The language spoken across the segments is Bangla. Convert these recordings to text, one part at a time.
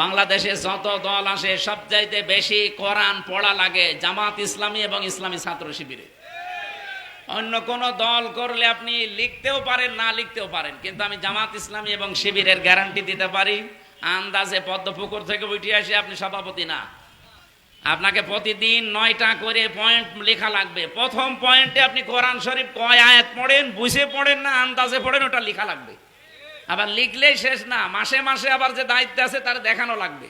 বাংলাদেশে যত দল আসে, সবচাইতে বেশি কোরআন পড়া লাগে জামাত ইসলামী এবং ইসলামী ছাত্র শিবিরে। অন্য কোন দল করলে আপনি লিখতেও পারেন, না লিখতেও পারেন, কিন্তু আমি জামাত ইসলামী এবং শিবিরের গ্যারান্টি দিতে পারি। আন্দাজে পদ্মপুকুর থেকে উঠে আসে, আপনি সভাপতি না। আপনাকে প্রতিদিন নয়টা করে পয়েন্ট লেখা লাগবে। প্রথম পয়েন্টে আপনি কোরআন শরীফ কয় আয়াত পড়েন, বুঝে পড়েন না, আন্দাজে পড়েন, ওটা লেখা লাগবে। আবার লিখলেই শেষ না। মাসে মাসে আবার যে দায়িত্ব আছে, তার দেখানো লাগবে।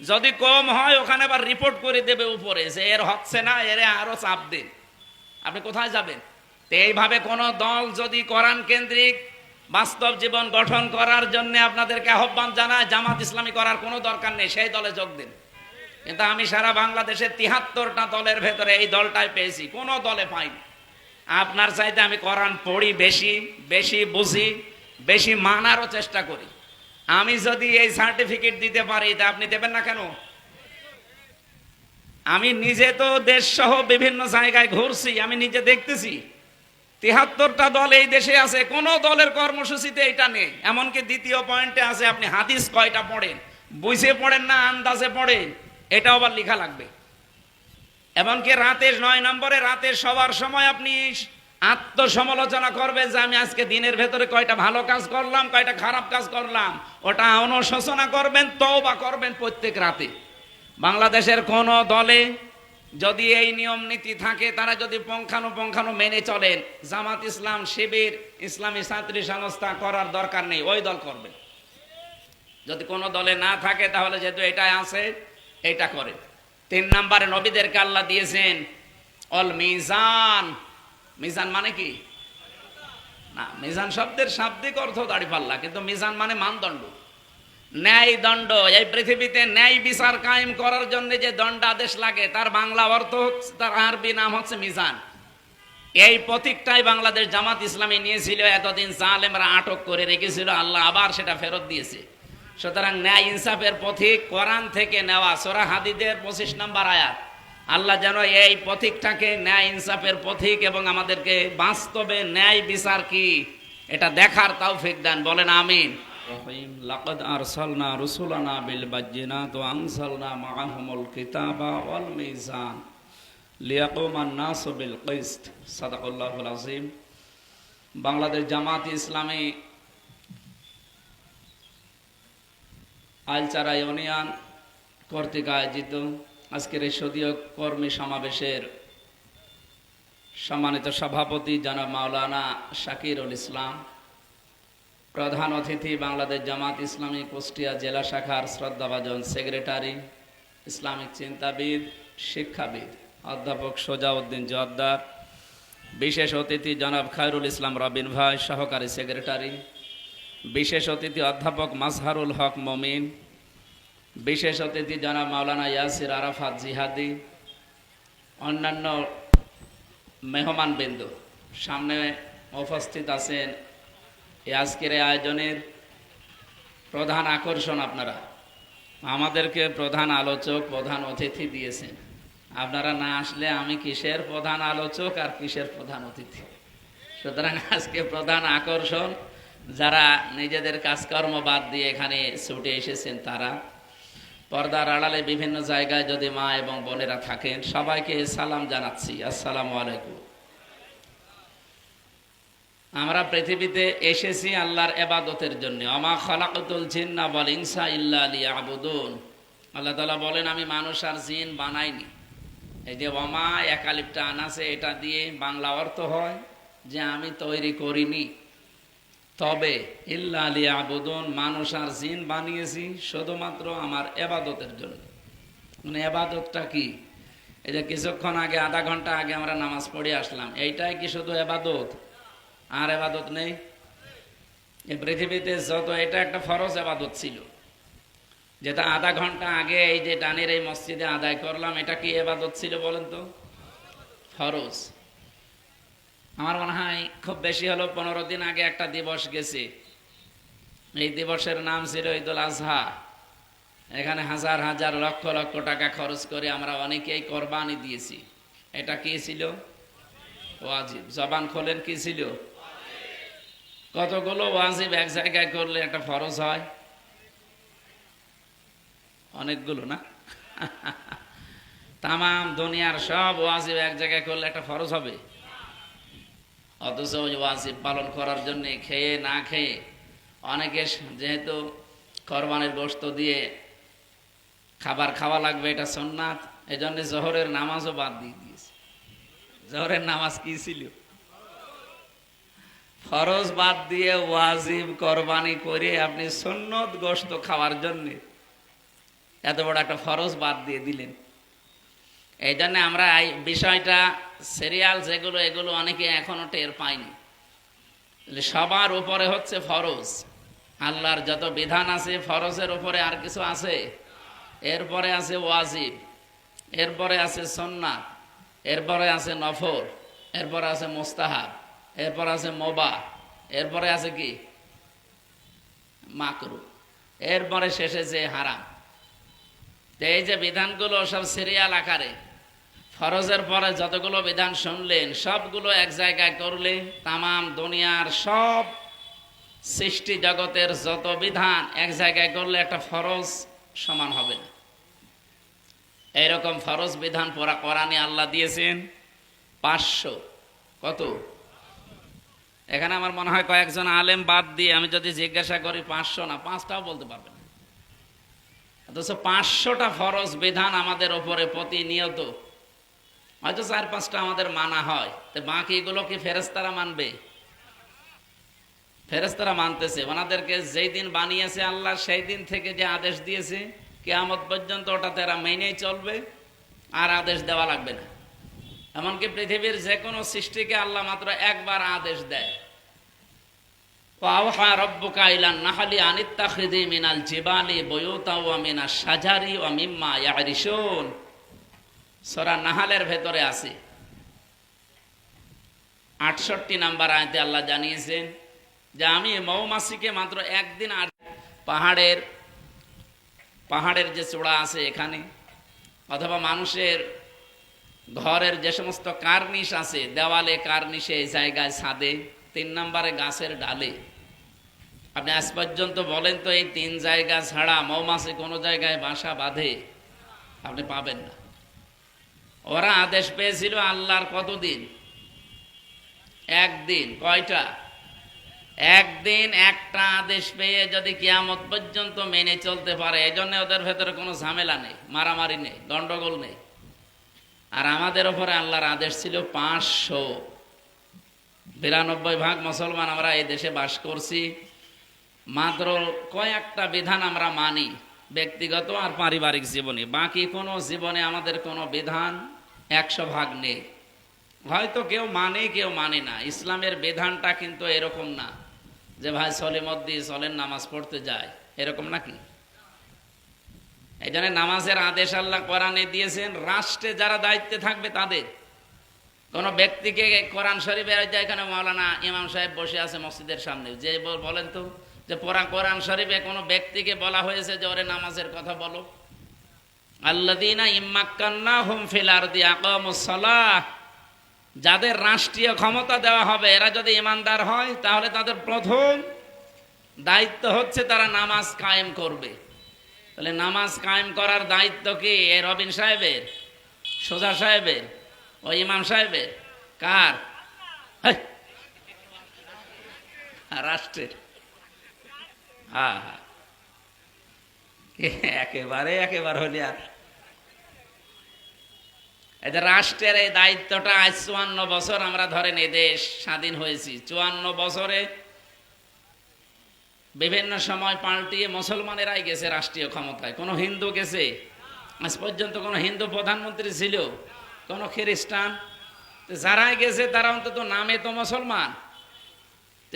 যদি কম হয়, ওখানে আবার রিপোর্ট করে দেবে উপরে যে এর হচ্ছে না, এর আরও চাপ দিন। আপনি কোথায় যাবেন? তো এইভাবে কোন দল যদি কোরআন কেন্দ্রিক বাস্তব জীবন গঠন করার জন্য আপনাদেরকে আহ্বান জানায়, জামাত ইসলামী করার কোনো দরকার নেই, সেই দলে যোগ দিন। কিন্তু আমি সারা বাংলাদেশের তিহাত্তরটা দলের ভেতরে এই দলটাই পেয়েছি, কোনো দলে পাইনি। আপনার চাইতে আমি কোরআন পড়ি বেশি বেশি বুঝি বেশি মানারও চেষ্টা করি। আমি যদি এই সার্টিফিকেট দিতে পারি, তা আপনি দেবেন না কেন? আমি নিজে তো দেশ সহ বিভিন্ন জায়গায় ঘুরছি, আমি নিজে দেখতেছি। তিহাত্তরটা দল এই দেশে আছে, কোন দলের কর্মসূচিতে এটা নেই। এমনকি দ্বিতীয় পয়েন্টে আছে, আপনি হাদিস কয়টা পড়েন? বুঝে পড়েন না, আন্দাজে পড়েন এটাও আবার লেখা লাগবে। এমনকি রাতের নয় নম্বরে রাতের সবার সময় আপনি আত্মসমালোচনা করবে যে আমি আজকে দিনের ভেতরে কয়টা ভালো কাজ করলাম, কয়টা খারাপ কাজ করলাম। ওটা অনুশোচনা করবেন, তওবা করবেন প্রত্যেক রাতে। বাংলাদেশের কোন দলে যদি এই নিয়ম নীতি থাকে, তারা যদি পঙ্খানুপঙ্খানু মেনে চলেন, জামাত ইসলাম, শিবির, ইসলামী ছাত্রী সংস্থা করার দরকার নেই, ওই দল করবে। যদি কোনো দলে না থাকে, তাহলে যেহেতু এটাই আছে, এটা করে। তিন নম্বরে নবীদেরকে আল্লাহ দিয়েছেন, অল মিজান মিজান মানে কি? না, মিজান শব্দের শাব্দিক অর্থ দাড়ি পাল্লা, কিন্তু মিজান মানে মানদণ্ড। ন্যায় দণ্ড, এই পৃথিবীতে ন্যায় বিচার কায়েম করার জন্য যে দণ্ডাদেশ লাগে, তার বাংলা অর্থ হচ্ছে, তার আরবি নাম হচ্ছে মিজান। এই প্রতীকটাই বাংলাদেশ জামাত ইসলামী নিয়েছিল, এতদিন জালেমরা আটক করে রেখেছিল, আল্লাহ আবার সেটা ফেরত দিয়েছে। সুতরাং ন্যায় ইনসাফের পথিক কোরআন থেকে নেওয়া সোরা হাদিদের পঁচিশ নম্বর আয়াত। আল্লাহ যেন এই পথিকটাকে ন্যায় ইনসাফের পথিক এবং আমাদেরকে বাস্তবে ন্যায় বিচার কি? এটা দেখার তৌফিক দেন। বলেন আমিন। রহিম, লাকাদ আরসালনা রুসুলানা বিল বাজ্জিনাত ওয়া আনসালনা মাআহুমুল কিতাবা ওয়াল মিজান। লিয়াকুমান নাসু বিল কিসত। সাদাকাল্লাহুল আযীম। বাংলাদেশ জামাত ইসলামী আলচারা ইউনিয়ন কর্তৃক আয়োজিত আজকের এই সদীয় কর্মী সমাবেশের সম্মানিত সভাপতি জনাব মাওলানা শাকিরুল ইসলাম, প্রধান অতিথি বাংলাদেশ জামাত ইসলামী কুষ্টিয়া জেলা শাখার শ্রদ্ধাভাজন সেক্রেটারি, ইসলামিক চিন্তাবিদ, শিক্ষাবিদ, অধ্যাপক সোজাউদ্দিন জোয়াদ্দার, বিশেষ অতিথি জনাব খায়রুল ইসলাম রবিন ভাই, সহকারী সেক্রেটারি, বিশেষ অতিথি অধ্যাপক মাজহারুল হক মমিন বিশেষ অতিথি জনাব মাওলানা ইয়াসির আরাফাত জিহাদি, অন্যান্য মেহমান বিন্দু। সামনে উপস্থিত আছেন এই আয়োজনের প্রধান আকর্ষণ আপনারা। আমাদেরকে প্রধান আলোচক, প্রধান অতিথি দিয়েছেন। আপনারা না আসলে আমি কিসের প্রধান আলোচক আর কিসের প্রধান অতিথি? সুতরাং আজকে প্রধান আকর্ষণ, যারা নিজেদের কাজকর্ম বাদ দিয়ে এখানে ছুটে এসেছেন তারা। পর্দার আড়ালে বিভিন্ন জায়গায় যদি মা এবং বোনেরা থাকেন, সবাইকে সালাম জানাচ্ছি। আসসালামু আলাইকুম। আমরা পৃথিবীতে এসেছি আল্লাহর এবাদতের জন্য। অমা খলাকতুল জিন্না বল ইনসা ইল্লা আলী আবুদুন আল্লাহ তালা বলেন, আমি মানুষ আর জিন বানাইনি। এই যে অমা একালিপটা আনাছে, এটা দিয়ে বাংলা অর্থ হয় যে আমি তৈরি করিনি। তবে, ইল্লা আবুদুন মানুষ আর জিন বানিয়েছি শুধুমাত্র আমার এবাদতের জন্য। মানে এবাদতটা কি? এই যে কিছুক্ষণ আগে, আধা ঘণ্টা আগে আমরা নামাজ পড়ে আসলাম। এইটাই কি শুধু এবাদত? আর এবাদত নেই? এই পৃথিবীতে যত, এটা একটা ফরজ এবাদত ছিল। যেটা আধা ঘণ্টা আগে এই যে ডানের এই মসজিদে আদায় করলাম, এটা কি এবাদত ছিল বলেন তো? ফরজ। আমার মনে হয় খুব বেশি হলো পনেরো দিন আগে একটা দিবস গেছে। এই দিবসের নাম ছিল ঈদুল আজহা। এখানে হাজার হাজার লক্ষ লক্ষ টাকা খরচ করে আমরা অনেকেই কোরবানি দিয়েছি। এটা কি ছিল? ওয়াজিব। জবান খোলেন কি ছিল? কতগুলো ওয়াজিব এক জায়গায় করলে একটা ফরজ হয়? অনেকগুলো না? তামাম দুনিয়ার সব ওয়াজিব এক জায়গায় করলে একটা ফরজ হবে। অথচ ওয়াজিব পালন করার জন্যে খেয়ে না খেয়ে অনেকে যেহেতু কোরবানির গোস্ত দিয়ে খাবার খাওয়া লাগবে, এটা সোননাথ এই জন্য জহরের নামাজও বাদ দিয়ে দিয়েছে। জহরের নামাজ কি ছিল? ফরজ বাদ দিয়ে ওয়াজিব কোরবানি করে আপনি সন্ন্যত গোস্ত খাওয়ার জন্যে এত বড় একটা ফরজ বাদ দিয়ে দিলেন। এই জন্য আমরা এই বিষয়টা সিরিয়াল যেগুলো, এগুলো অনেকে এখনও টের পায়নি। সবার উপরে হচ্ছে ফরজ। আল্লাহর যত বিধান আছে, ফরজের উপরে আর কিছু আছে? এরপরে আছে ওয়াজিব, এরপরে আছে সন্ন্যাত এরপরে আছে নফর এরপরে আছে মোস্তাহাব, এরপর আছে মোবা, এরপরে আছে কি? মাকরু। এরপরে শেষে যে হারাম। এই যে বিধানগুলো সব সিরিয়াল আকারে ফরজের পরে যতগুলো বিধান শুনলেন, সবগুলো এক জায়গায় করলে তামাম দুনিয়ার সব সৃষ্টি জগতের যত বিধান এক জায়গায় করলে একটা ফরজ সমান হবে না। এইরকম ফরজ বিধান পরা কোরআনে আল্লাহ দিয়েছেন পাঁচশো। কত? এখানে আমার মনে হয় কয়েকজন আলেম বাদ দিয়ে আমি যদি জিজ্ঞাসা করি পাঁচশো না, পাঁচটাও বলতে পারবেন না। অথচ পাঁচশোটা ফরজ বিধান আমাদের ওপরে প্রতিনিয়ত হয়তো চার, পাঁচটা আমাদের মানা হয়। তো বাকিগুলো কি ফেরেস্তারা মানবে। ফেরেস্তারা মানতেছে। ওনাদেরকে যেই দিন বানিয়েছে আল্লাহ, সেই দিন থেকে যে আদেশ দিয়েছে, কেয়ামত পর্যন্ত ওটা তারা মেনেই চলবে, আর আদেশ দেওয়া লাগবে না। এমনকি পৃথিবীর যে কোনো সৃষ্টিকে আল্লাহ মাত্র একবার আদেশ দেয়। ওয়াওহা রব্বুকা ইলান নাহলি আনিত্তাখিদি মিনাল জিবালি বয়ুতা ওয়া মিনাশ শাজারি ওয়া মিম্মা ইয়ারিশুন। সূরা নাহালের ভেতরে আছে। আটষট্টি নাম্বার আয়তে আল্লাহ জানিয়েছেন যে আমি মৌমাছিকে মাত্র একদিন আর পাহাড়ের পাহাড়ের যে চূড়া আছে এখানে, অথবা মানুষের ঘরের যে সমস্ত কার্নিশ আছে, দেওয়ালে কার্নিশে এই জায়গায় ছাদে, তিন নম্বরে গাছের ডালে। আপনি আজ পর্যন্ত বলেন তো এই তিন জায়গা ছাড়া মৌমাছি কোনো জায়গায় বাসা বাঁধে? আপনি পাবেন না। ওরা আদেশ পেয়েছিল আল্লাহর কতদিন? একদিন। কয়টা? একদিন একটা আদেশ পেয়ে যদি কিয়ামত পর্যন্ত মেনে চলতে পারে এই জন্য ওদের ভেতরে কোনো ঝামেলা নেই, মারামারি নেই গন্ডগোল নেই। আর আমাদের ওপরে আল্লাহর আদেশ ছিল পাঁচশো। বিরানব্বই ভাগ মুসলমান আমরা এই দেশে বাস করছি। মাত্র কয়েকটা বিধান আমরা মানি, ব্যক্তিগত আর পারিবারিক জীবনে। বাকি কোনো জীবনে আমাদের কোনো বিধান একশো ভাগ নেই। হয়তো কেউ মানে কেউ মানে না। ইসলামের বিধানটা কিন্তু এরকম না যে ভাই সলিমদ্দি চলেন নামাজ পড়তে যায়। এরকম নাকি? এই জন্য নামাজের আদেশ আল্লাহ কোরআনে দিয়েছেন, রাষ্ট্রে যারা দায়িত্বে থাকবে তাদের। কোনো ব্যক্তিকে কোরআন শরীফে যায় এখানে মৌলানা ইমাম সাহেব বসে আছে মসজিদের সামনে, যে বলেন তো, যে পড়া কোরআন শরীফে কোনো ব্যক্তিকে বলা হয়েছে যে ওরে নামাজের কথা বলো। আল্লাদিনা ইম্মাক্কান্না হুম ফিল আরদি আকামুস সালাহ। যাদের রাষ্ট্রীয় ক্ষমতা দেওয়া হবে, এরা যদি ইমানদার হয়, তাহলে তাদের প্রথম দায়িত্ব হচ্ছে তারা নামাজ কায়েম করবে। তাহলে নামাজ কায়েম করার দায়িত্ব কি? এ রবিন সাহেবের? সোজা সাহেবের? ও ইমাম সাহেবের? কার? রাষ্ট্রের। হ্যাঁ হ্যাঁ। একেবারে একেবারে হলি আর। রাষ্ট্রের এই দায়িত্বটা আজ চুয়ান্ন বছর আমরা ধরেন এই দেশ স্বাধীন হয়েছি। চুয়ান্ন বছরে বিভিন্ন সময় পাল্টিয়ে মুসলমানেরাই গেছে রাষ্ট্রীয় ক্ষমতায়। কোনো হিন্দু গেছে? আজ পর্যন্ত কোনো হিন্দু প্রধানমন্ত্রী ছিল? কোনো খ্রিস্টান? যারাই গেছে তারা অন্তত নামে তো মুসলমান।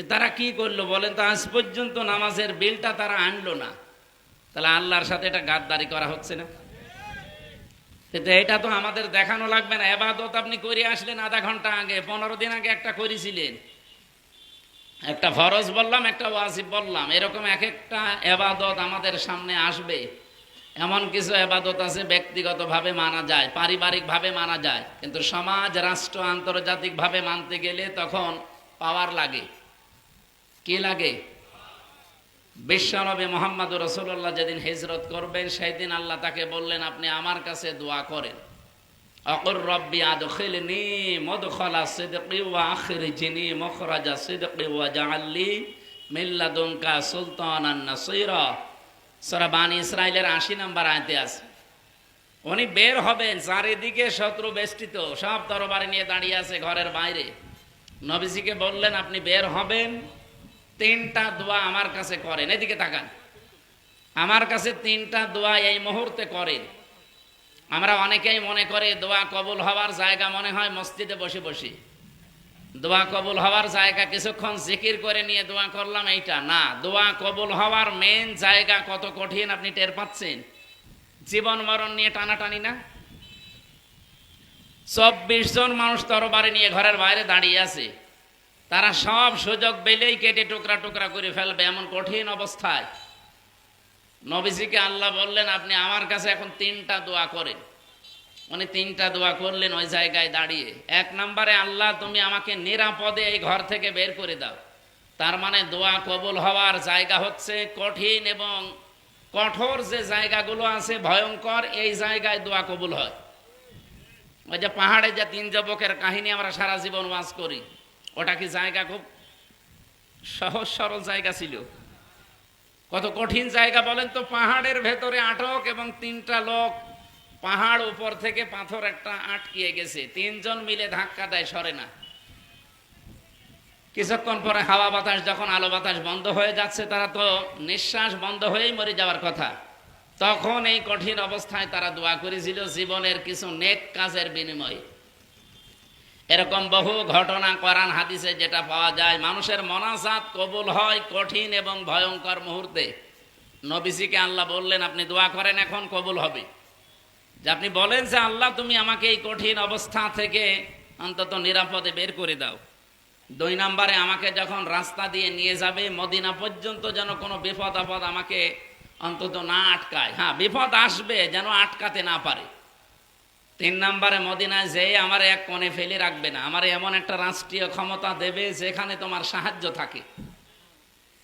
তারা কি করল বলেন তো? আজ পর্যন্ত নামাজের বিলটা তারা আনলো না। তাহলে আল্লাহর সাথে এটা গাদ্দারি করা হচ্ছে না। কিন্তু এটা তো আমাদের দেখানো লাগবে না। এবাদত আপনি করে আসলেন আধা ঘণ্টা আগে, পনেরো দিন আগে একটা করেছিলেন। একটা ফরজ বললাম, একটা ওয়াজিব বললাম। এরকম এক একটা এবাদত আমাদের সামনে আসবে। এমন কিছু এবাদত আছে ব্যক্তিগতভাবে মানা যায়, পারিবারিকভাবে মানা যায়। কিন্তু সমাজ, রাষ্ট্র আন্তর্জাতিকভাবে মানতে গেলে তখন পাওয়ার লাগে। কি লাগে? বিশ্বনবী মোহাম্মদ রসুল্লাহ যেদিন হিজরত করবেন সেই দিন আল্লাহ তাকে বললেন, আপনি আমার কাছে দোয়া করেন। অকর রব্বি আদখিলনি মদখলা সিদকি ওয়া আখরিজনি মখরাজা সিদকি ওয়া জাআললি মিল্লাদুনকা সুলতানান নাসীরা। সূরা বানি ইসরাইলের 80 নম্বর আয়াতে আছে। উনি বের হবেন, চারিদিকে শত্রু বেষ্টিত, সব তরবারি নিয়ে দাঁড়িয়ে আছে ঘরের বাইরে। নবীজিকে বললেন, আপনি বের হবেন তিনটা দোয়া আমার কাছে করেন। এদিকে তাকান। আমার কাছে তিনটা দোয়া এই মুহূর্তে করেন। আমরা অনেকেই মনে করে দোয়া কবুল হওয়ার জায়গা মনে হয় মসজিদে বসে বসে। দোয়া কবুল হওয়ার জায়গা কিছুক্ষণ জিকির করে নিয়ে দোয়া করলাম এইটা। না, দোয়া কবুল হওয়ার মেন জায়গা কত কঠিন আপনি টের পাচ্ছেন? জীবন মরণ নিয়ে টানাটানি না? চব্বিশ জন মানুষ তরবারি নিয়ে ঘরের বাইরে দাঁড়িয়ে আছে। তারা সব সুযোগ পেলেই কেটে টুকরা টুকরা করে ফেলবে এমন কঠিন অবস্থায়। নবীজিকে আল্লাহ বললেন, আপনি আমার কাছে এখন তিনটা দোয়া করেন। উনি তিনটা দোয়া করলেন ওই জায়গায় দাঁড়িয়ে। এক নম্বরে, আল্লাহ, তুমি আমাকে নিরাপদে এই ঘর থেকে বের করে দাও। তার মানে দোয়া কবুল হওয়ার জায়গা হচ্ছে কঠিন এবং কঠোর যে জায়গাগুলো আছে ভয়ঙ্কর, এই জায়গায় দোয়া কবুল হয়। ওই যে পাহাড়ে যে তিন যুবকের কাহিনী আমরা সারা জীবন ওয়াজ করি। ওটা কি জায়গা খুব সহজ সরল জায়গা ছিল? কত কঠিন জায়গা বলেন তো? পাহাড়ের ভেতরে আটক এবং তিনটা লোক পাহাড় উপর থেকে পাথর একটা আটকিয়ে গেছে। তিনজন মিলে ধাক্কা দেয়, সরে না। কিছুক্ষণ পরে হাওয়া বাতাস, যখন আলো বাতাস বন্ধ হয়ে যাচ্ছে, তারা তো নিঃশ্বাস বন্ধ হয়েই মরে যাওয়ার কথা। তখন এই কঠিন অবস্থায় তারা দোয়া করেছিল, জীবনের কিছু নেক কাজের বিনিময়ে। এরকম বহু ঘটনা করান হাদিসে যেটা পাওয়া যায়, মানুষের মনাজাত কবুল হয় কঠিন এবং ভয়ঙ্কর মুহূর্তে। নবীজিকে আল্লাহ বললেন, আপনি দোয়া করেন, এখন কবুল হবে। যে আপনি বলেন যে, আল্লাহ, তুমি আমাকে এই কঠিন অবস্থা থেকে অন্তত নিরাপদে বের করে দাও। দুই নম্বরে, আমাকে যখন রাস্তা দিয়ে নিয়ে যাবে, মদিনা পর্যন্ত যেন কোনো বিপদ আপদ আমাকে অন্তত না আটকায়। হ্যাঁ বিপদ আসবে যেন আটকাতে না পারে। তিন নম্বরে মদিনায় যেয়ে আমার এক কোণে ফেলে রাখবে না, আমার এমন একটা রাষ্ট্রীয় ক্ষমতা দেবে যেখানে তোমার সাহায্য থাকে।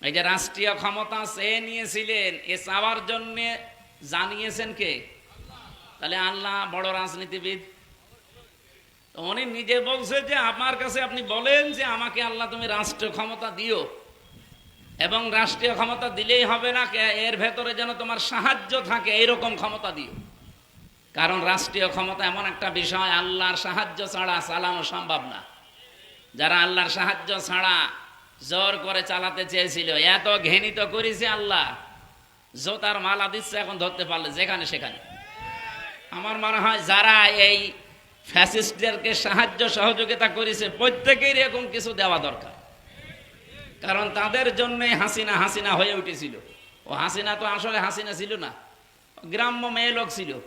এই যে রাষ্ট্রীয় ক্ষমতা সে নিয়েছিলেন, এ চাওয়ার জন্য জানিয়েছেন কে? তাহলে আল্লাহ বড় রাজনীতিবিদ। উনি নিজে বলছে যে আমার কাছে আপনি বলেন যে আমাকে আল্লাহ তুমি রাষ্ট্রীয় ক্ষমতা দিও। এবং রাষ্ট্রীয় ক্ষমতা দিলেই হবে না এর ভেতরে যেন তোমার সাহায্য থাকে, এইরকম ক্ষমতা দিও। কারণ রাষ্ট্রীয় ক্ষমতা এমন একটা বিষয়, আল্লাহর সাহায্য ছাড়া চালানো সম্ভব না। যারা আল্লাহর সাহায্য ছাড়া জোর করে চালাতে চেয়েছিল, এত ঘেনিত করেছে আল্লাহ। জোতার মালা দিচ্ছে, এখন ধরতে পারলে যেখানে সেখানে। আমার মনে হয় যারা এই ফ্যাসিস্টদেরকে সাহায্য সহযোগিতা করেছে, প্রত্যেকের এরকম কিছু দেওয়া দরকার। কারণ তাদের জন্যই হাসিনা হাসিনা হয়ে উঠেছিল। ও হাসিনা তো আসলে হাসিনা ছিল না। গ্রাম্য মেয়ে লোক ছিল।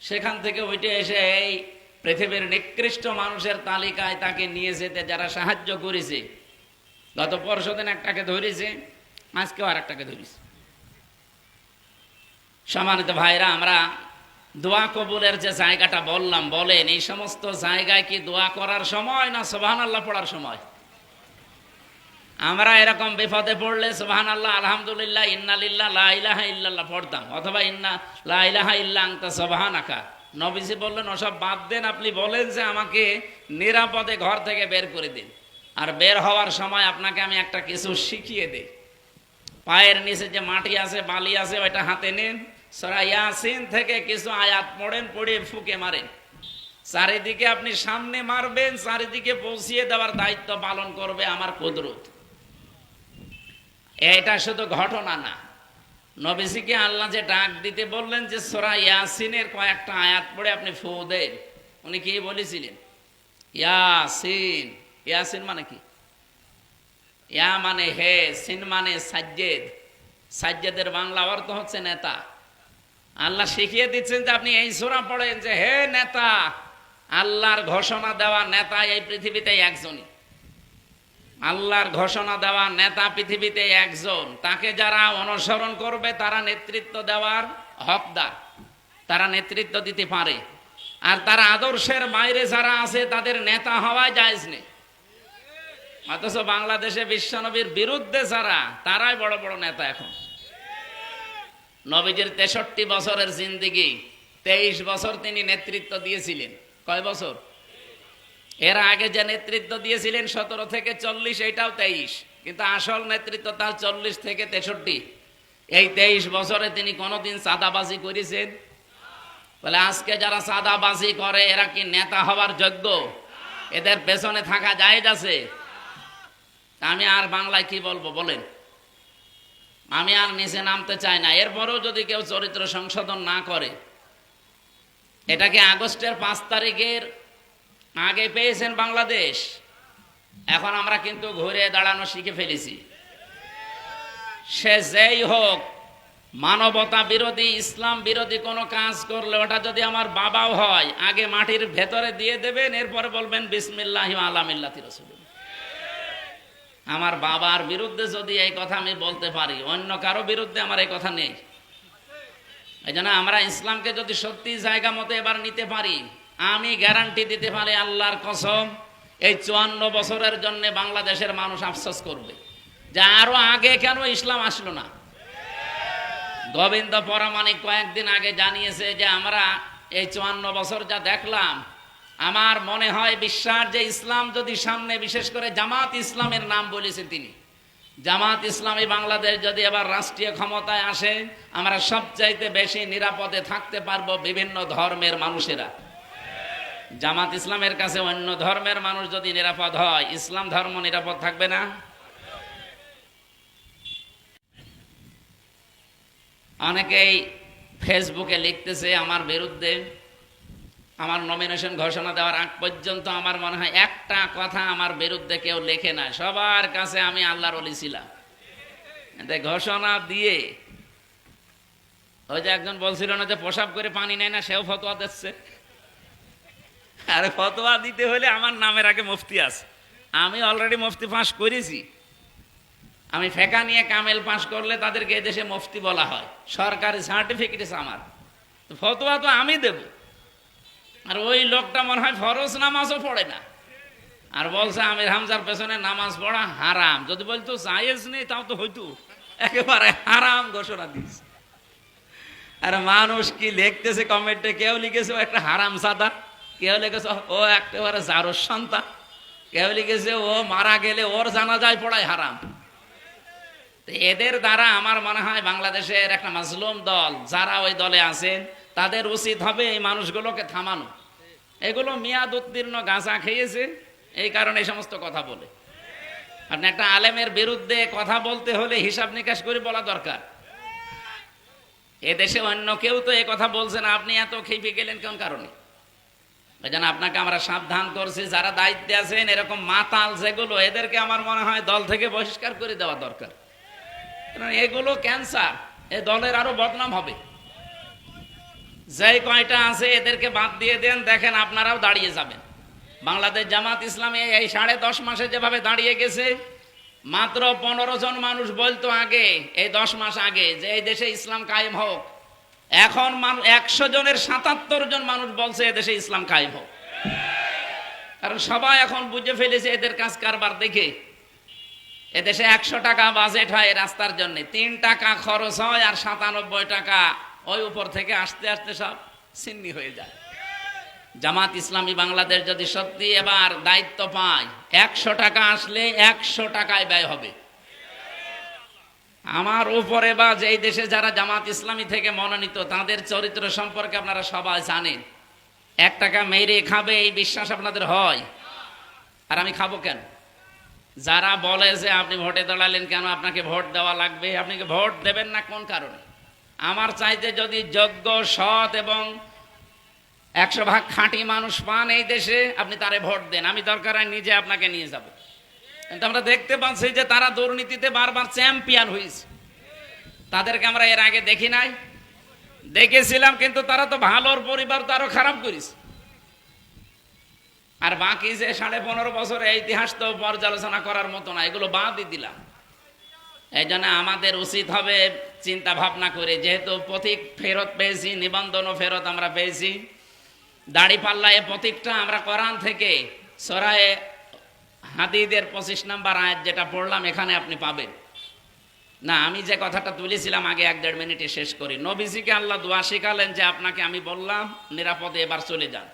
সেখান থেকে ওইটা এসে এই পৃথিবীর নিকৃষ্ট মানুষের তালিকায় তাকে নিয়ে যেতে যারা সাহায্য করেছে। গত পরশুদিন একটাকে ধরেছে, আজকেও আর একটাকে ধরেছে। সম্মানিত ভাইরা, আমরা দোয়া কবুলের যে জায়গাটা বললাম, বলেন এই সমস্ত জায়গায় কি দোয়া করার সময় না সোহান আল্লাহ পড়ার সময়? আমরা এরকম বিপদে পড়লে সোহান আল্লাহ আলহামদুলিল্লাহ ইন্নালিল্লাহ লা ইলাহা ইল্লাল্লাহ পড়তাম। অথবা ইন্না লা ইলাহা ইল্লা আনতা সুবহানাকা। নবীজি বললেন, ওসব বাদ দেন, আপনি বলেন যে আমাকে নিরাপদে ঘর থেকে বের করে দিন। আর বের হওয়ার সময় আপনাকে আমি একটা কিছু শিখিয়ে দিই। পায়ের নিচে যে মাটি আছে, বালি আছে, ওইটা হাতে নিন। সরা ইয়াসিন থেকে কিছু আয়াত পড়েন পড়ে ফুকে মারেন। চারিদিকে আপনি সামনে মারবেন, চারিদিকে পৌঁছিয়ে দেওয়ার দায়িত্ব পালন করবে আমার কুদরত। এটা শুধু ঘটনা না। নবীজিকে আল্লাহ যে ডাক দিতে বললেন যে, সোরা ইয়াসিনের কয়েকটা আয়াত পড়ে আপনি ফু দেন। উনি কি বলেছিলেন? ইয়াসিন ইয়াসিন মানে কি? ইয়া মানে হে, সিন মানে সাজ্জেদ। সাজ্জেদের বাংলা অর্থ হচ্ছে নেতা। আল্লাহ শিখিয়ে দিচ্ছেন যে, আপনি এই সোরা পড়েন যে, হে নেতা, আল্লাহর ঘোষণা দেওয়া নেতা এই পৃথিবীতে একজনই। আল্লাহর ঘোষণা দেওয়া নেতা পৃথিবীতে একজন। তাকে যারা অনুসরণ করবে, তারা নেতৃত্ব দেওয়ার হকদার। তারা নেতৃত্ব দিতে পারে। আর তারা আদর্শের বাইরে যারা আছে, তাদের নেতা হওয়া যায় অথচ বাংলাদেশে বিশ্বনবীর বিরুদ্ধে যারা, তারাই বড় বড় নেতা এখন। নবীজির তেষট্টি বছরের জিন্দিগি, তেইশ বছর তিনি নেতৃত্ব দিয়েছিলেন। কয় বছর? এর আগে যে নেতৃত্ব দিয়েছিলেন সতেরো থেকে চল্লিশ, এটাও তেইশ। কিন্তু আসল নেতৃত্ব তার চল্লিশ থেকে তেষট্টি। এই তেইশ বছরে তিনি কোনোদিন চাঁদাবাজি করেছেন? বলে আজকে যারা চাঁদাবাজি করে, এরা কি নেতা হওয়ার যোগ্য? এদের পেছনে থাকা যায় আছে? আমি আর বাংলায় কি বলব, বলেন। আমি আর নিচে নামতে চাই না। এরপরেও যদি কেউ চরিত্র সংশোধন না করে এটাকে আগস্টের পাঁচ তারিখের আগে পেয়েছেন বাংলাদেশ, এখন আমরা কিন্তু ঘুরে দাঁড়ানো শিখে ফেলেছি। সে যেই হোক, মানবতা বিরোধী, ইসলাম বিরোধী কোনো কাজ করলে ওটা যদি আমার বাবাও হয়, আগে মাটির ভেতরে দিয়ে দেবেন, এরপরে বলবেন বিসমিল্লাহ আলামিল্লাতি রসুল আমার বাবার বিরুদ্ধে যদি এই কথা আমি বলতে পারি, অন্য কারও বিরুদ্ধে আমার এই কথা নেই। এই জন্য আমরা ইসলামকে যদি সত্যি জায়গা মতো এবার নিতে পারি আমি গ্যারান্টি দিতে পারি আল্লাহর কসম, এই চুয়ান্ন বছরের জন্য বাংলাদেশের মানুষ আফসোস করবে যে আরও আগে কেন ইসলাম আসলো না। গোবিন্দ পরামানিক কয়েকদিন আগে জানিয়েছে যে আমরা এই চুয়ান্ন বছর যা দেখলাম, আমার মনে হয় বিশ্বাস যে ইসলাম যদি সামনে বিশেষ করে জামাত ইসলামের নাম বলেছেন তিনি। জামাত ইসলামী বাংলাদেশ যদি এবার রাষ্ট্রীয় ক্ষমতায় আসে, আমরা সবচাইতে বেশি নিরাপদে থাকতে পারব বিভিন্ন ধর্মের মানুষেরা। জামাত ইসলামের কাছে অন্য ধর্মের মানুষ যদি নিরাপদ হয়, ইসলাম ধর্ম নিরাপদ থাকবে না? অনেকেই ফেসবুকে লিখতেছে, আমার বিরুদ্ধে আমার নমিনেশন ঘোষণা দেওয়ার আগ পর্যন্ত আমার মনে হয় একটা কথা আমার বিরুদ্ধে কেউ লেখে না। সবার কাছে আমি আল্লাহর অলি ছিলাম। ঘোষণা দিয়ে ওই যে একজন বলছিল না যে, প্রসাব করে পানি নেয় না, সেও ফতোয়া দিচ্ছে। আরে ফতোয়া দিতে হলে আমার নামের আগে মুফতি আছে। আমি অলরেডি মুফতি পাস করেছি। আমি ফেকা নিয়ে কামেল পাস করলে তাদেরকে এদেশে মুফতি বলা হয়। সরকারি সার্টিফিকেট আছে আমার। তো ফতোয়া তো আমি দেব। আর ওই লোকটা মনে হয় ফরজ নামাজও পড়ে না। আর বলছে, আমির হামজার পেছনে নামাজ পড়া হারাম। যদি বলতো জায়েজ নেই, তাও তো হইতো। একেবারে হারাম ঘোষণা দিস আর মানুষ কি লিখতেছে কমেন্টে কেউ লিখেছে একটা হারাম সাদা কেউ লিখেছে ও একেবারে জারোর সন্তান। কেউ লিখেছে, ও মারা গেলে ওর জানা যায় পড়ায় হারাম। এদের দ্বারা আমার মনে হয় বাংলাদেশের একটা মাজলুম দল, যারা ওই দলে আছেন, তাদের উচিত হবে এই মানুষগুলোকে থামানো। এগুলো মেয়াদ উত্তীর্ণ গাঁজা খেয়েছে, এই কারণে এই সমস্ত কথা বলে। আপনি একটা আলেমের বিরুদ্ধে কথা বলতে হলে হিসাব নিকাশ করে বলা দরকার। এদেশে অন্য কেউ তো এই কথা বলছে না, আপনি এত খেপে গেলেন কোন কারণে? ওই জন্য আপনাকে আমরা সাবধান করছি, যারা দায়িত্বে আছেন, এরকম মাতাল যেগুলো, এদেরকে আমার মনে হয় দল থেকে বহিষ্কার করে দেওয়া দরকার। কারণ এগুলো ক্যান্সার এ দলের আরও বদনাম হবে। যেই কয়টা আছে, এদেরকে বাদ দিয়ে দেন, দেখেন আপনারাও দাঁড়িয়ে যাবেন। বাংলাদেশ জামাত ইসলামে এই সাড়ে দশ মাসে যেভাবে দাঁড়িয়ে গেছে, মাত্র পনেরো জন মানুষ বলতো আগে, এই দশ মাস আগে, যে এই দেশে ইসলাম কায়েম হোক এখন একশো জনের সাতাত্তর জন মানুষ বলছে এদেশে ইসলাম হোক। কারণ সবাই এখন বুঝে ফেলেছে এদের কাজ কারবার দেখে। এদেশে একশো টাকা বাজেট হয় রাস্তার জন্য। তিন টাকা খরচ হয় আর সাতানব্বই টাকা ওই উপর থেকে আসতে আসতে সব সিন্নি হয়ে যায়। জামাত ইসলামী বাংলাদেশ যদি সত্যি এবার দায়িত্ব পায়, একশো টাকা আসলে একশো টাকায় ব্যয় হবে। আমার উপরে বা যেই দেশে যারা জামাত ইসলামী থেকে মনোনীত, তাদের চরিত্র সম্পর্কে আপনারা সবাই জানেন। এক টাকা মেরে খাবে এই বিশ্বাস আপনাদের হয়। আর আমি খাব কেন? যারা বলে যে আপনি ভোটে দাঁড়ালেন কেন, আপনাকে ভোট দেওয়া লাগবে, আপনি কি ভোট দেবেন না কোন কারণে? আমার চাইতে যদি যোগ্য, সৎ এবং একশো ভাগ খাঁটি মানুষ পান এই দেশে, আপনি তারে ভোট দেন। আমি দরকার নিজে আপনাকে নিয়ে যাব। আমরা দেখতে পাচ্ছি যে তারা দুর্নীতিতে বারবার চ্যাম্পিয়ন হয়েছে। তাদেরকে আমরা এর আগে দেখি নাই। দেখেছিলাম, কিন্তু তারা তো ভালোর পরিবার তো আরও খারাপ করেছে। আর বাকি যে সাড়ে পনেরো বছরের ইতিহাস তো পর্যালোচনা করার মতো না, এগুলো বাদই দিলাম। এই জন্য আমাদের উচিত হবে চিন্তা ভাবনা করে, যেহেতু পথিক ফেরত পেয়েছি, নিবন্ধনও ফেরত আমরা পেয়েছি। দাড়ি পাল্লা এ প্রতীকটা আমরা কোরআন থেকে সরায়ে হাদিদের পঁচিশ নাম্বার আয়াত যেটা পড়লাম, এখানে আপনি পাবেন। না, আমি যে কথাটা তুলেছিলাম আগে এক দেড় মিনিটে শেষ করি। নবীজিকে আল্লাহ দোয়া শিখালেন যে আপনাকে আমি বললাম, নিরাপদে এবার চলে যান।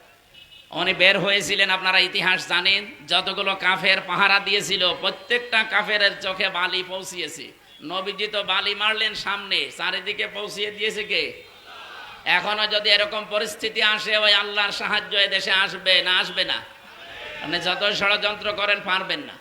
উনি বের হয়েছিলেন, আপনারা ইতিহাস জানেন, যতগুলো কাফের পাহারা দিয়েছিল, প্রত্যেকটা কাফের চোখে বালি পৌঁছিয়েছে। নবীজি তো বালি মারলেন সামনে, চারিদিকে পৌঁছিয়ে দিয়েছে কে? এখনও যদি এরকম পরিস্থিতি আসে, ওই আল্লাহর সাহায্য এ দেশে আসবে না আসবে না। মানে যত ষড়যন্ত্র করেন, পারবেন না।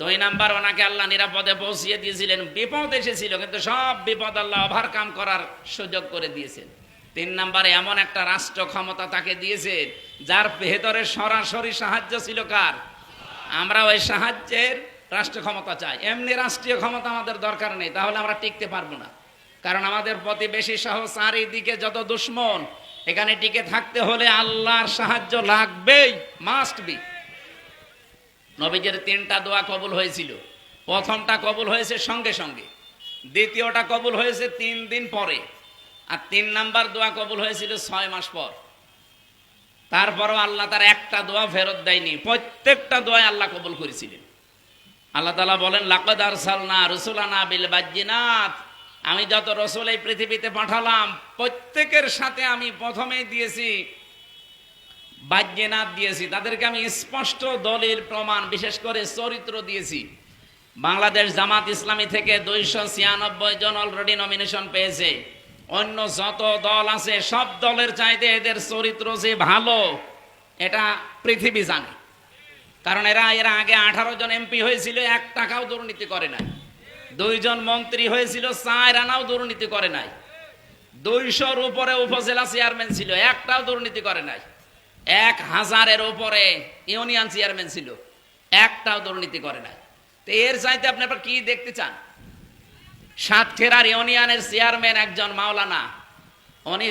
দুই নাম্বার, ওনাকে আল্লাহ নিরাপদে পৌঁছিয়ে দিয়েছিলেন। বিপদ এসেছিল, কিন্তু সব বিপদ আল্লাহ ওভারকাম করার সুযোগ করে দিয়েছেন। তিন নাম্বারে, এমন একটা রাষ্ট্র ক্ষমতা তাকে দিয়েছেন যার ভেতরে সরাসরি সাহায্য ছিল কার? আমরা ওই সাহায্যের রাষ্ট্র ক্ষমতা চাই। এমনি রাষ্ট্রীয় ক্ষমতা আমাদের দরকার নেই, তাহলে আমরা টিকতে পারব না। কারণ আমাদের প্রতিবেশী সহ চারিদিকে যত দুশ্মন এখানে টিকে থাকতে হলে আল্লাহর সাহায্য লাগবেই মাস্ট বি নবীজের তিনটা দোয়া কবুল হয়েছিল। প্রথমটা কবুল হয়েছে সঙ্গে সঙ্গে। দ্বিতীয়টা কবুল হয়েছে তিন দিন পরে। আর তিন নাম্বার দোয়া কবুল হয়েছিল ছয় মাস পর। তারপরও আল্লাহ তার একটা দোয়া ফেরত দেয়নি। প্রত্যেকটা দোয়ায় আল্লাহ কবুল করেছিলেন। আল্লাহ তালা বলেন, লাকদ আরসালনা রসুলানা বিল বাজ্জিনাত। আমি যত রসুল এই পৃথিবীতে পাঠালাম, প্রত্যেকের সাথে আমি প্রথমেই দিয়েছি বাজ্যেনাথ দিয়েছি। তাদেরকে আমি স্পষ্ট দলিল, প্রমাণ, বিশেষ করে চরিত্র দিয়েছি। বাংলাদেশ জামাত ইসলামী থেকে দুইশো ছিয়ানব্বই জন অলরেডি নমিনেশন পেয়েছে। অন্য যত দল আছে, সব দলের চাইতে এদের চরিত্র যে ভালো, এটা পৃথিবী জানে। কারণ এরা এরা আগে আঠারো জন এমপি হয়েছিল, এক টাকাও দুর্নীতি করে নাই। দুইজন মন্ত্রী হয়েছিল চার আনাও দুর্নীতি করে নাই। দুইশোর উপরে উপজেলা চেয়ারম্যান ছিল, একটাও দুর্নীতি করে নাই। এক হাজারের উপরে ইউনিয়ন চেয়ারম্যান ছিল, একটাও দুর্নীতি করে নাই। তো এর চাইতে আপনি আবার কি দেখতে চান? সাতক্ষীরার ইউনিয়নের চেয়ারম্যান একজন মাওলানা। উনি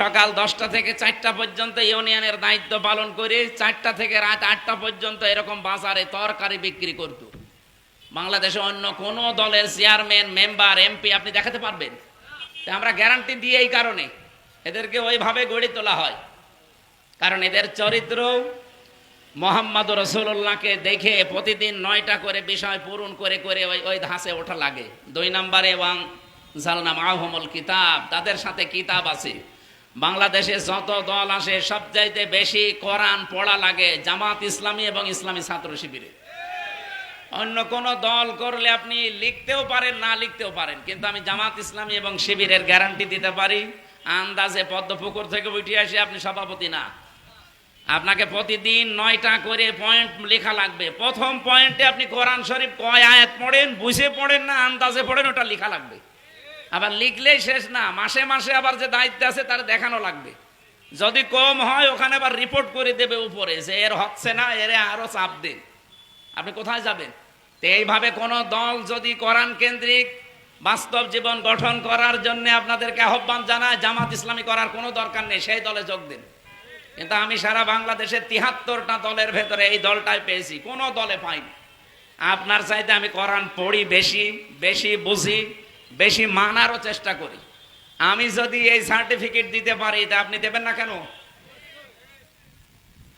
সকাল দশটা থেকে চারটা পর্যন্ত ইউনিয়নের দায়িত্ব পালন করে চারটা থেকে রাত আটটা পর্যন্ত এরকম বাজারে তরকারি বিক্রি করত। বাংলাদেশে অন্য কোনো দলের চেয়ারম্যান, মেম্বার, এমপি আপনি দেখাতে পারবেন। তা আমরা গ্যারান্টি দিয়ে এই কারণে। এদেরকে ওইভাবে গড়ে তোলা হয়। কারণ এদের চরিত্র মোহাম্মদ রসুল্লাহকে দেখে প্রতিদিন নয়টা করে বিষয় পূরণ করে করে ওই ওই ধাসে ওঠা লাগে। দুই নম্বরে, ওয়াং জালনাম আহমল কিতাব, তাদের সাথে কিতাব আছে। বাংলাদেশে যত দল আসে, সবচাইতে বেশি কোরআন পড়া লাগে জামাত ইসলামী এবং ইসলামী ছাত্র শিবিরে। অন্য কোন দল করলে আপনি লিখতেও পারেন, না লিখতেও পারেন। কিন্তু আমি জামাত ইসলামী এবং শিবিরের গ্যারান্টি দিতে পারি। আন্দাজে পদ্মপুকুর থেকে উঠে আসে আপনি সভাপতি না। আপনাকে প্রতিদিন নয়টা করে পয়েন্ট লেখা লাগবে। প্রথম পয়েন্টে আপনি কোরআন শরীফ কয় আয়াত পড়েন, বুঝে পড়েন না, আন্দাজে পড়েন, ওটা লেখা লাগবে। আবার লিখলেই শেষ না, মাসে মাসে আবার যে দায়িত্ব আছে তার দেখানো লাগবে। যদি কম হয়, ওখানে আবার রিপোর্ট করে দেবে উপরে যে এর হচ্ছে না, এর আরও চাপ দিন। আপনি কোথায় যাবেন? তো এইভাবে কোনো দল যদি কোরআন কেন্দ্রিক বাস্তব জীবন গঠন করার জন্য আপনাদেরকে আহ্বান জানায়, জামাত ইসলামী করার কোনো দরকার নেই, সেই দলে যোগ দিন। কিন্তু আমি সারা বাংলাদেশের তিহাত্তরটা দলের ভেতরে এই দলটাই পেয়েছি, কোনো দলে পাইনি। আপনার চাইতে আমি কোরআন পড়ি বেশি বেশি বুঝি, বেশি মানারও চেষ্টা করি। আমি যদি এই সার্টিফিকেট দিতে পারি, তা আপনি দেবেন না কেন?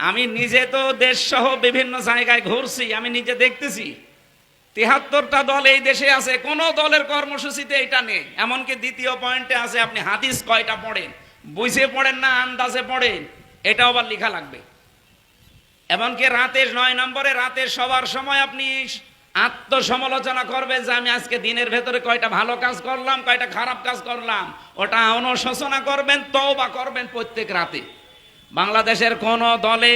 আমি নিজে তো দেশ সহ বিভিন্ন জায়গায় ঘুরছি, আমি নিজে দেখতেছি। তিহাত্তরটা দল এই দেশে আছে, কোন দলের কর্মসূচিতে এটা নেই। এমনকি দ্বিতীয় পয়েন্টে আছে, আপনি হাদিস কয়টা পড়েন? বুঝে পড়েন না, আন্দাজে পড়েন, এটাও আবার লেখা লাগবে। এমনকি রাতের নয় নম্বরে, রাতের সবার সময় আপনি আত্মসমালোচনা করবেন যে আমি আজকে দিনের ভেতরে কয়টা ভালো কাজ করলাম, কয়টা খারাপ কাজ করলাম। ওটা অনুশোচনা করবেন, তওবা করবেন প্রত্যেক রাতে। বাংলাদেশের কোন দলে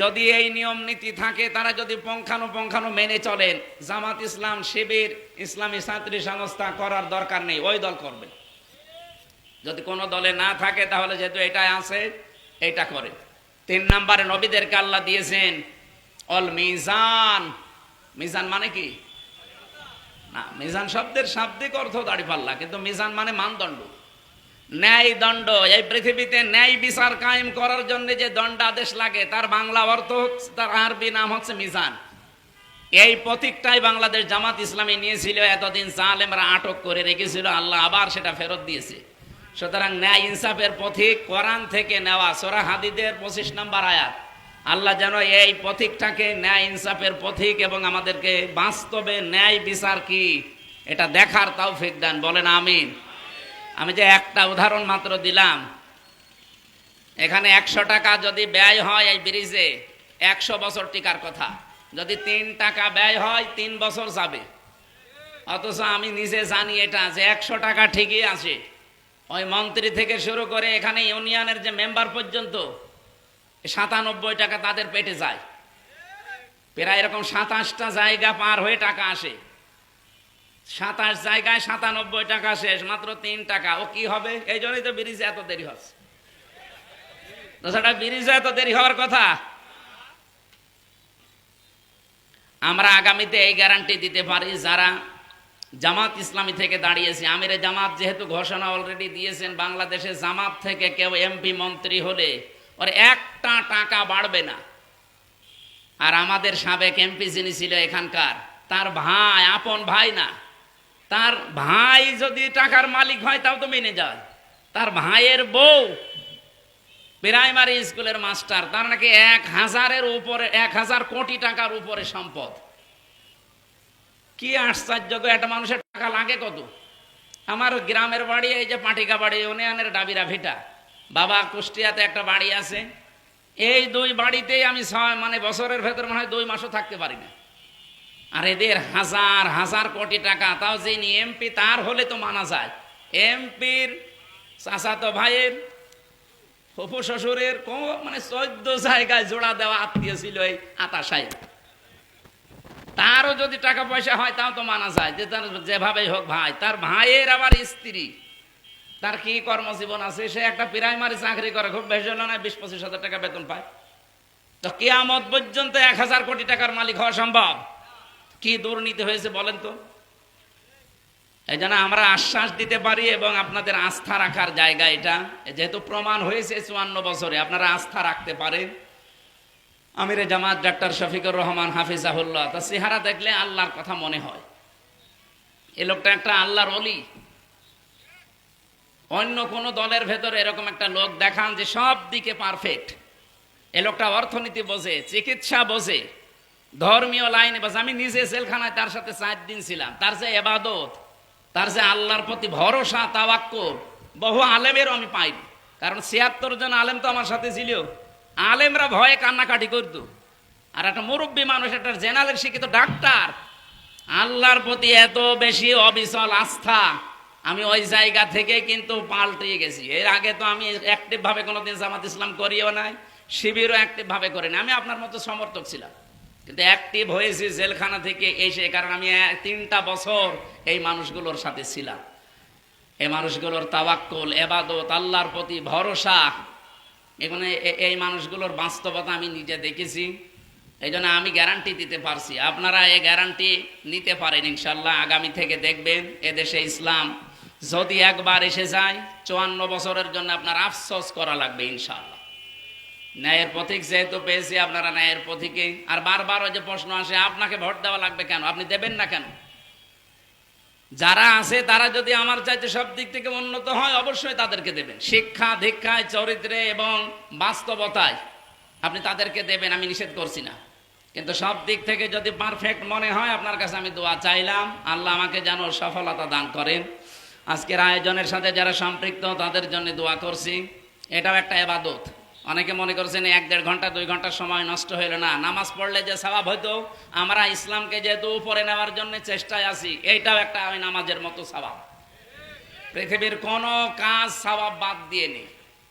যদি এই নিয়ম নীতি থাকে, তারা যদি পঙ্খানুপঙ্খানু মেনে চলেন, জামাত ইসলাম শিবির, ইসলামী ছাত্রী সংস্থা করার দরকার নেই, ওই দল করবে। যদি কোনো দলে না থাকে, তাহলে যেহেতু এটাই আছে এটা করে। তিন নম্বরে নবীদেরকে আল্লাহ দিয়েছেন, অল মিজান। মিজান মানে কি? না, মিজান শব্দের শাব্দিক অর্থ দাড়ি পাল্লা, কিন্তু মিজান মানে মানদণ্ড। ন্যায় দণ্ড। এই পৃথিবীতে ন্যায় বিচার কায়েম করার জন্য যে দণ্ডাদেশ লাগে, তার বাংলা অর্থ হচ্ছে, তার আরবি নাম হচ্ছে মিজান। এই প্রতীকটাই বাংলাদেশ জামাত ইসলামী নিয়েছিল, এতদিন জালেমরা আটক করে রেখেছিল, আল্লাহ আবার সেটা ফেরত দিয়েছে। সুতরাং ন্যায় ইনসাফের পথিক কোরআন থেকে নেওয়া সোরা হাদিদের পঁচিশ নম্বর আয়াত। আল্লাহ যেন এই পথিকটাকে ন্যায় ইনসাফের পথিক এবং আমাদেরকে বাস্তবে ন্যায় বিচার কি, এটা দেখার তাও দেন, বলেন আমিন। আমি যে একটা উদাহরণ মাত্র দিলাম। এখানে একশো টাকা যদি ব্যয় হয় এই ব্রিজে, একশো বছর টিকার কথা। যদি তিন টাকা ব্যয় হয়, তিন বছর যাবে। অথচ আমি নিজে জানি এটা যে একশো টাকা ঠিকই আছে। ওই মন্ত্রী থেকে শুরু করে এখানে ইউনিয়নের যে মেম্বার পর্যন্ত, সাতানব্বই টাকা তাদের পেটে যায়। প্রায় এরকম সাতাশটা জায়গা পার হয়ে টাকা আসে। সাতাশ জায়গায় সাতানব্বই টাকা শেষ, মাত্র তিন টাকা। ও কি হবে? এই জন্যই তো ব্রিজে এত দেরি হচ্ছে। তাছাড়া ব্রিজে এত দেরি হওয়ার কথা। আমরা আগামীতে এই গ্যারান্টি দিতে পারি যারা জামাত ইসলামী থেকে দাঁড়িয়েছে। আমিরে জামাত যেহেতু ঘোষণা অলরেডি দিয়েছেন, বাংলাদেশে জামাত থেকে কেউ এমপি মন্ত্রী হলে ওর একটা টাকা বাড়বে না। আর আমাদের সাবেক এমপি যিনি ছিল এখানকার, তার ভাই, আপন ভাই না। তার ভাই যদি টাকার মালিক হয়, তাও তো মেনে যায়। তার ভাইয়ের বউ প্রাইমারি স্কুলের মাস্টার তার নাকি এক হাজারের উপরে, এক হাজার কোটি টাকার উপরে সম্পদ। কি আশ্চর্য একটা মানুষের টাকা লাগে কত? আমার গ্রামের বাড়ি, এই যে পাটিকা বাড়ি ইউনিয়নের ডাবিরা ভিটা। বাবা কুষ্টিয়াতে একটা বাড়ি আছে। এই দুই বাড়িতেই আমি মানে বছরের ভেতর মনে হয় দুই মাসও থাকতে পারি না আর এদের হাজার হাজার কোটি টাকা, তাও যিনি এমপি তার হলে তো মানা যায়। এমপির চাচাতো ভাইয়ের, ফুফু শ্বশুরের মানে চোদ্দ জায়গায় জোড়া দেওয়া আত্মীয় ছিল এই আতা সাহেব। তারও যদি টাকা পয়সা হয়, তাও তো মানা যায়। যে তার, যেভাবেই হোক ভাই, তার ভাইয়ের আবার স্ত্রী। তার কি কর্মজীবন আছে? সে একটা প্রাইমারি চাকরি করে, খুব বেশি হলো না, বিশ, পঁচিশ হাজার টাকা বেতন পায়। তো কেয়ামত পর্যন্ত এক হাজার কোটি টাকার মালিক হওয়া সম্ভব? কি দুর্নীতি হয়েছে বলেন তো? এই জন্য আমরা আশ্বাস দিতে পারি এবং আপনাদের আস্থা রাখার জায়গা এটা। যেহেতু প্রমাণ হয়েছে চুয়ান্ন বছরে, আপনারা আস্থা রাখতে পারেন। আমিরে জামাত ডাক্তার শফিকুর রহমান হাফিজাহুল্লাহ, তা চেহারা দেখলে আল্লাহর কথা মনে হয়। এ লোকটা একটা আল্লাহর অলি অন্য কোন দলের ভেতরে এরকম একটা লোক দেখান যে সব দিকে পারফেক্ট। এ লোকটা অর্থনীতি বোঝে, চিকিৎসা বোঝে। ধর্মীয় লাইনে বোঝে আমি নিজে জেলখানায় তার সাথে চার দিন ছিলাম। তার যে এবাদত, তার যে আল্লাহর প্রতি ভরসা তাওয়াক্কুর বহু আলেমেরও আমি পাইনি। কারণ ছিয়াত্তর জন আলেম তো আমার সাথে ছিল। আলেমরা ভয়ে কান্নাকাটি করতো। আর একটা মুরব্বী মানুষ, একটা জেনারেল শিক্ষিত ডাক্তার, আল্লাহর প্রতি এত বেশি অবিচল আস্থা, আমি ওই জায়গা থেকে কিন্তু পাল্টে গেছি। এর আগে তো আমি অ্যাক্টিভ ভাবে কোনোদিন জামাত ইসলাম করিও নাই, শিবিরও অ্যাক্টিভ ভাবে করিনি। আমি আপনার মতো সমর্থক ছিলাম। কিন্তু অ্যাক্টিভ হয়েছি জেলখানা থেকে এসে, কারণ আমি তিনটা বছর এই মানুষগুলোর সাথে ছিলাম। এই মানুষগুলোর তাওয়াক্কুল, এবাদত, আল্লাহর প্রতি ভরসা এখানে এই মানুষগুলোর বাস্তবতা আমি নিজে দেখেছি। এই জন্য আমি গ্যারান্টি দিতে পারছি। আপনারা এই গ্যারান্টি নিতে পারেন ইনশাল্লাহ আগামী থেকে দেখবেন এদেশে ইসলাম যদি একবার এসে যায়, চুয়ান্ন বছরের জন্য আপনার আফসোস করা লাগবে ইনশাল্লাহ ন্যায়ের পথিক যেহেতু পেয়েছি, আপনারা ন্যায়ের পথিকে। আর বারবার ওই যে প্রশ্ন আসে, আপনাকে ভোট দেওয়া লাগবে কেন? আপনি দেবেন না কেন? যারা আছে, তারা যদি আমার চাইতে সব দিক থেকে উন্নত হয়, অবশ্যই তাদেরকে দেবেন। শিক্ষা, দীক্ষায়, চরিত্রে এবং বাস্তবতায় আপনি তাদেরকে দেবেন, আমি নিষেধ করছি না। কিন্তু সব দিক থেকে যদি পারফেক্ট মনে হয়, আপনার কাছে আমি দোয়া চাইলাম। আল্লাহ আমাকে যেন সফলতা দান করেন। আজকের আয়োজনের সাথে যারা সম্পৃক্ত, তাদের জন্য দোয়া করছি। এটাও একটা এবাদত। অনেকে মনে করছেন এক দেড় ঘণ্টা, দুই ঘণ্টা সময় নষ্ট হইল না। নামাজ পড়লে যে স্বভাব হইতো, আমরা ইসলামকে যেহেতু উপরে নেওয়ার জন্য চেষ্টায় আছি, এইটাও একটা ওই নামাজের মতো স্বভাব। পৃথিবীর কোনো কাজ স্বভাব বাদ দিয়ে নেই।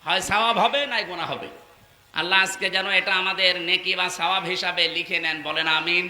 হয় স্বভাব হবে, নাই কোনো হবে। আল্লাহ আজকে যেন এটা আমাদের নেকি বা স্বভাব হিসাবে লিখে নেন, বলেন আমিন।